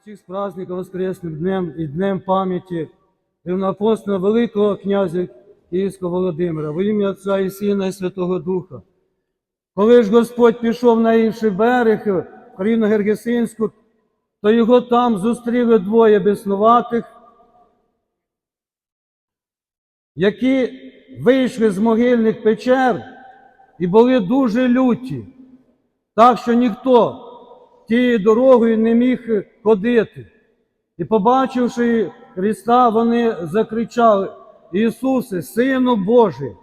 Всіх з праздником Воскресним днем і днем пам'яті рівноапостольного Великого князя Київського Володимира, во ім'я Отця і Сина і Святого Духа. Коли ж Господь пішов на інший берег, в країну Гергесинську, то його там зустріли двоє безснуватих, які вийшли з могильних печер і були дуже люті, так що ніхто тією дорогою не міг ходити. І побачивши Христа, вони закричали: Ісусе, Сину Божий,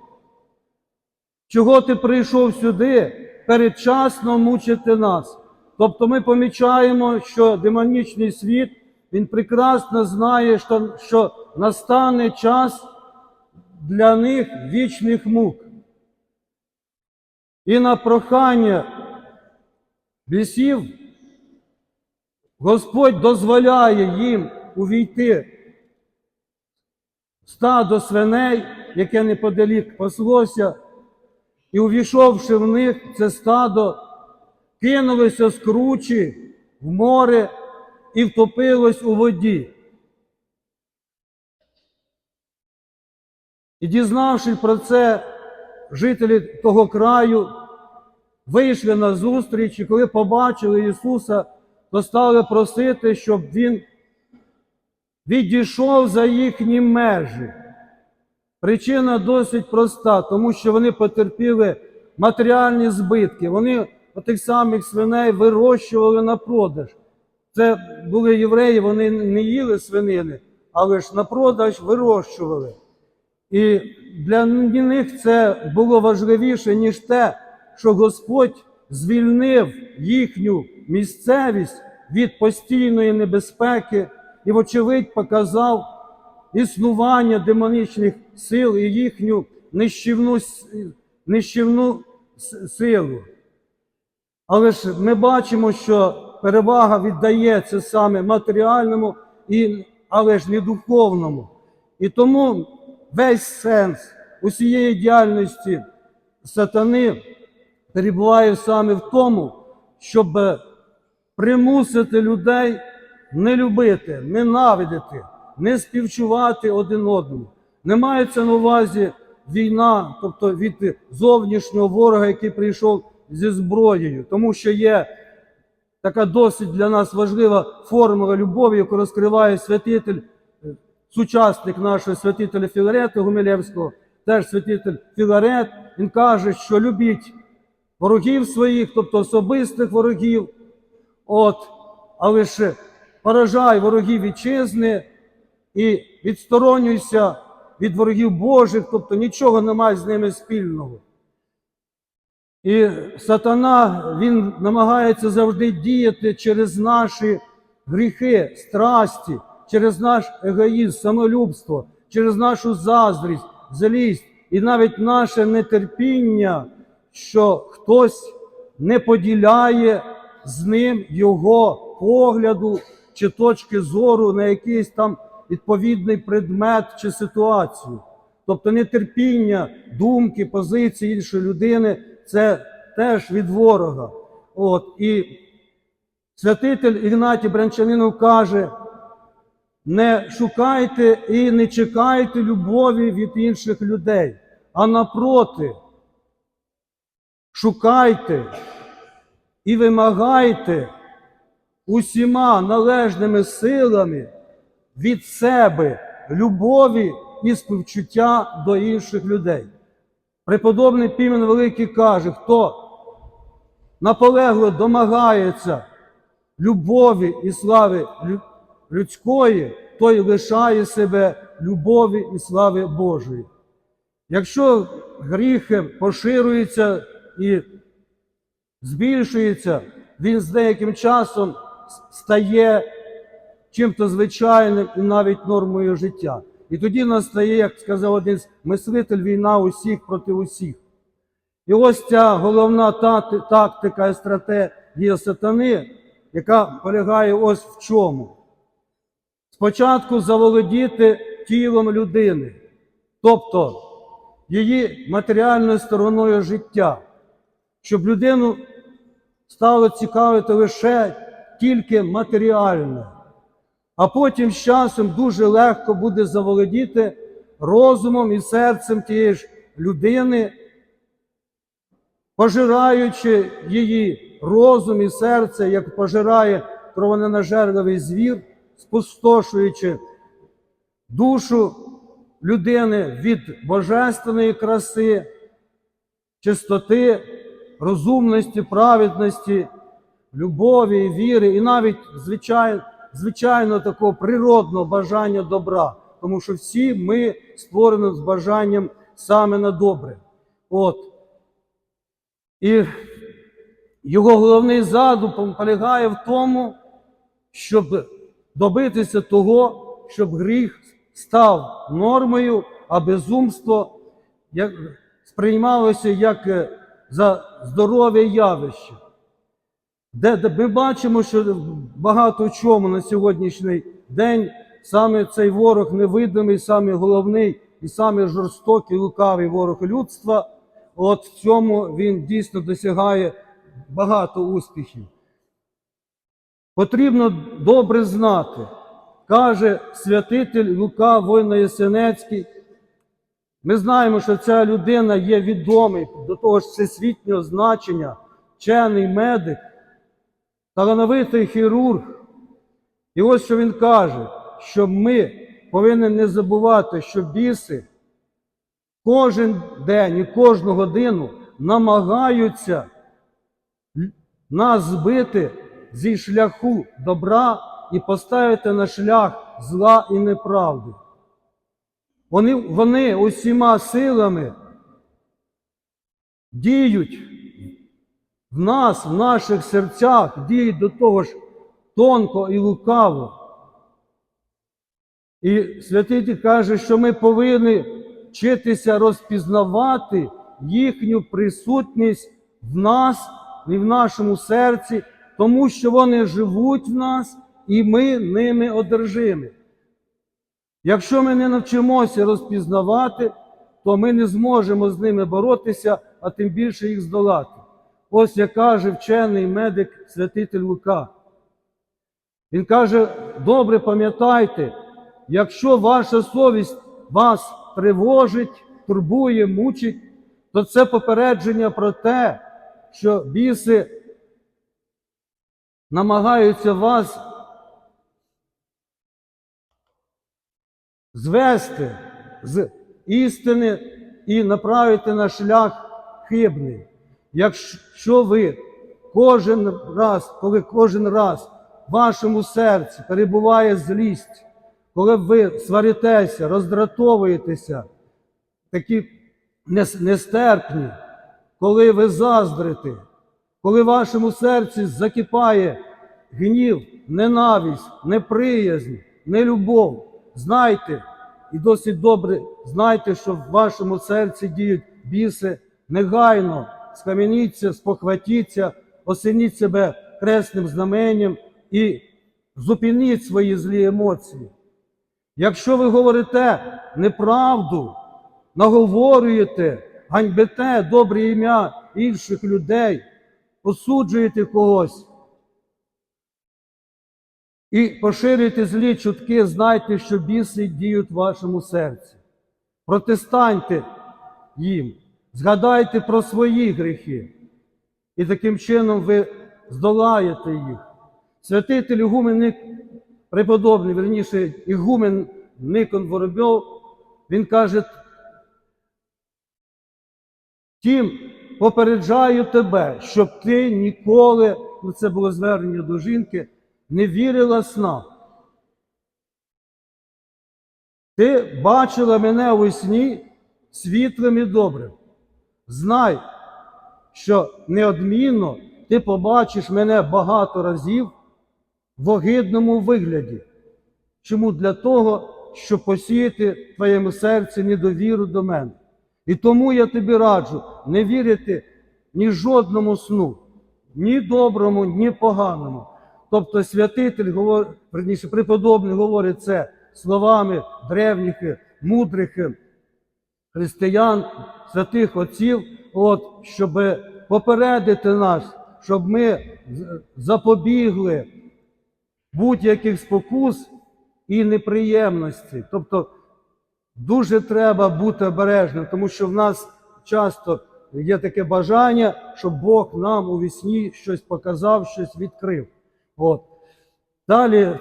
чого ти прийшов сюди передчасно мучити нас? Тобто ми помічаємо, що демонічний світ, він прекрасно знає, що, що настане час для них вічних мук. І на прохання бісів Господь дозволяє їм увійти стадо свиней, яке неподалік паслося, і увійшовши в них це стадо, кинулося з кручі в море і втопилось у воді. І дізнавшись про це, жителі того краю вийшли на зустріч, і коли побачили Ісуса, то стали просити, щоб Він відійшов за їхні межі. Причина досить проста, тому що вони потерпіли матеріальні збитки. Вони тих самих свиней вирощували на продаж. Це були євреї, вони не їли свинини, але ж на продаж вирощували. І для них це було важливіше, ніж те, що Господь звільнив їхню місцевість від постійної небезпеки і, вочевидь, показав існування демонічних сил і їхню нищівну, нищівну силу. Але ж ми бачимо, що перевага віддається саме матеріальному, і, але ж не духовному. І тому весь сенс усієї діяльності сатани перебуває саме в тому, щоб примусити людей не любити, ненавидити, не співчувати один одному. Не мається на увазі війна, тобто від зовнішнього ворога, який прийшов зі зброєю, тому що є така досить для нас важлива формула любові, яку розкриває святитель, е, сучасник нашого святителя Філарета Гумилевського, теж святитель Філарет. Він каже, що любіть ворогів своїх, тобто особистих ворогів, от, але ж поражай ворогів вітчизни і відсторонюйся від ворогів Божих, тобто нічого немає з ними спільного. І сатана, він намагається завжди діяти через наші гріхи, страсті, через наш егоїзм, самолюбство, через нашу заздрість, злість і навіть наше нетерпіння, що хтось не поділяє з ним його погляду чи точки зору на якийсь там відповідний предмет чи ситуацію. Тобто нетерпіння, думки, позиції іншої людини це теж від ворога. От, і святитель Ігнатій Бранчанинов каже: не шукайте і не чекайте любові від інших людей, а напроти, шукайте і вимагайте усіма належними силами від себе любові і співчуття до інших людей. Преподобний Пімен Великий каже, хто наполегло домагається любові і слави людської, той лишає себе любові і слави Божої. Якщо гріх поширюється і збільшується, він з деяким часом стає чим-то звичайним і навіть нормою життя. І тоді настає, як сказав один мислитель, війна усіх проти усіх. І ось ця головна тактика і стратегія сатани, яка полягає ось в чому. Спочатку заволодіти тілом людини, тобто її матеріальною стороною життя, щоб людину стало цікавити лише тільки матеріальне. а потім з часом дуже легко буде заволодіти розумом і серцем тієї ж людини, пожираючи її розум і серце, як пожирає кровоненажерливий звір, спустошуючи душу людини від божественної краси, чистоти, розумності, праведності, любові, віри, і навіть звичайно, звичайно такого природного бажання добра. Тому що всі ми створені з бажанням саме на добре. От. І його головний задум полягає в тому, щоб добитися того, щоб гріх став нормою, а безумство сприймалося як е, за здорове явище. Де, де ми бачимо, що багато в чому на сьогоднішній день саме цей ворог невидимий, саме головний і саме жорстокий, лукавий ворог людства, от в цьому він дійсно досягає багато успіхів. Потрібно добре знати, каже святитель Лука Войно-Ясенецький. Ми знаємо, що ця людина є відомий до того ж всесвітнього значення, вчений медик, талановитий хірург. І ось що він каже, що ми повинні не забувати, що біси кожен день і кожну годину намагаються нас збити зі шляху добра і поставити на шлях зла і неправди. Вони, вони усіма силами діють в нас, в наших серцях, діють до того ж тонко і лукаво. І святитель каже, що ми повинні вчитися розпізнавати їхню присутність в нас і в нашому серці, тому що вони живуть в нас, і ми ними одержимі. Якщо ми не навчимося розпізнавати, то ми не зможемо з ними боротися, а тим більше їх здолати. Ось як каже вчений медик святитель Лука. Він каже: добре пам'ятайте, якщо ваша совість вас тривожить, турбує, мучить, то це попередження про те, що біси намагаються вас звести з істини і направити на шлях хибний. Якщо ви кожен раз, коли кожен раз в вашому серці перебуває злість, коли ви сваритеся, роздратовуєтеся, такі нестерпні, коли ви заздрите, коли в вашому серці закипає гнів, ненависть, неприязнь, нелюбов, знайте і досить добре знайте, що в вашому серці діють біси, негайно схаменіться, спохватіться, осеніть себе кресним знаменням і зупиніть свої злі емоції. Якщо ви говорите неправду, наговорюєте, ганьбите добре ім'я інших людей, осуджуєте когось і поширюєте злі чутки, знайте, що біси діють в вашому серці. Протистаньте їм, згадайте про свої гріхи, і таким чином ви здолаєте їх. Святитель Ігумен Ник, преподобний, верніше, Ігумен Никон Воробйов, він каже, Тім попереджаю тебе, щоб ти ніколи, ну це було звернення до жінки, не вірила снам. Ти бачила мене у сні світлим і добрим. Знай, що неодмінно ти побачиш мене багато разів в огидному вигляді. Чому для того, щоб посіяти в твоєму серці недовіру до мене. І тому я тобі раджу не вірити ні жодному сну, ні доброму, ні поганому. Тобто святитель, верніше, преподобний говорить це словами древніх, мудрих християн, святих отців, от, щоб попередити нас, щоб ми запобігли будь-яких спокус і неприємності. Тобто дуже треба бути обережним, тому що в нас часто є таке бажання, щоб Бог нам у вісні щось показав, щось відкрив. От. Далі,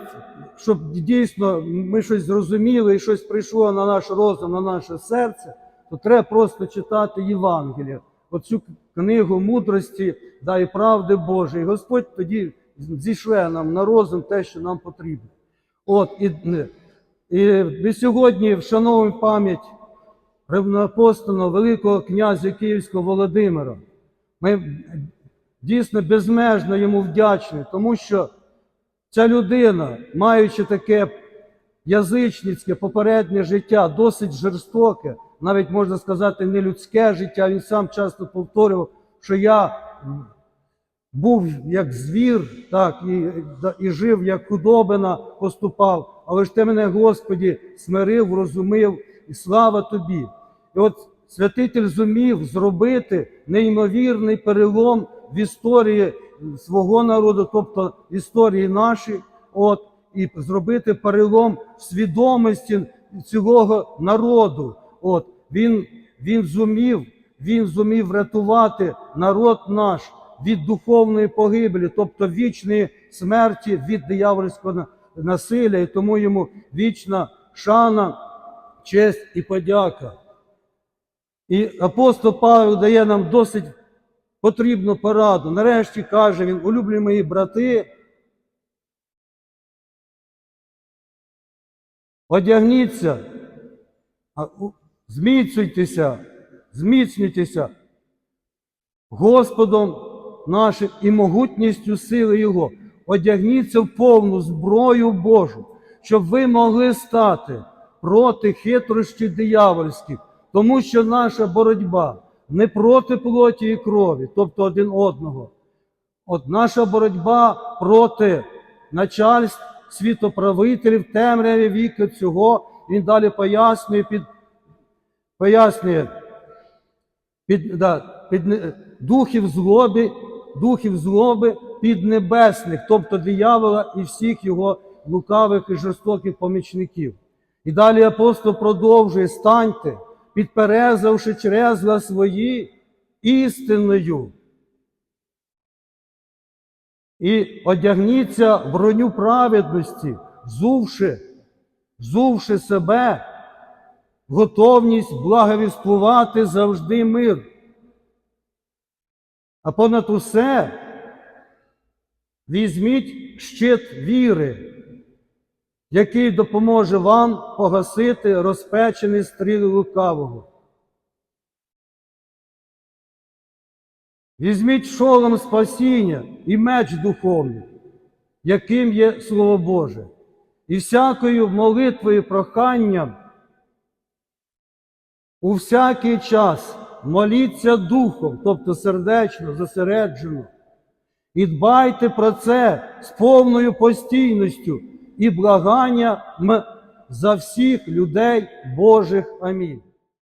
щоб дійсно ми щось зрозуміли і щось прийшло на наш розум, на наше серце, то треба просто читати Євангелія, оцю книгу мудрості да, і правди Божої. І Господь тоді зійшле нам на розум те, що нам потрібно. От, і, і ми сьогодні вшановуємо пам'ять ревноапостольного Великого князя Київського Володимира. Ми дійсно безмежно йому вдячні, тому що ця людина, маючи таке язичницьке попереднє життя, досить жорстоке, навіть можна сказати, не людське життя, він сам часто повторював, що я був як звір, так, і, і жив як худобина поступав, але ж ти мене, Господі, смирив, розумив, і слава тобі. І от святитель зумів зробити неймовірний перелом в історії свого народу, тобто історії нашій, от, і зробити перелом в свідомості цілого народу. От, він, він зумів, він зумів врятувати народ наш від духовної погибелі, тобто вічної смерті від диявольського насилля, і тому йому вічна шана, честь і подяка. І апостол Павло дає нам досить потрібну пораду. Нарешті каже він, улюблені мої брати, одягніться, зміцнюйтеся, зміцнюйтеся Господом нашим і могутністю сили Його. Одягніться в повну зброю Божу, щоб ви могли стати проти хитрощів диявольських, тому що наша боротьба не проти плоті і крові, тобто один одного. От наша боротьба проти начальств, світоправителів, темряві віку цього. Він далі пояснює під пояснює під, да, під духів злоби, духів злоби піднебесних, тобто диявола і всіх його лукавих і жорстоких помічників. І далі апостол продовжує: станьте, підперезавши чрезла свої істинною. І одягніться броню праведності, взувши, взувши себе в готовність благовіствувати завжди мир. А понад усе візьміть щит віри, який допоможе вам погасити розпечений стріл лукавого. Візьміть шолом спасіння і меч духовний, яким є Слово Боже, і всякою молитвою проханням у всякий час моліться духом, тобто сердечно, зосереджено, і дбайте про це з повною постійністю і благанням за всіх людей Божих. Амінь.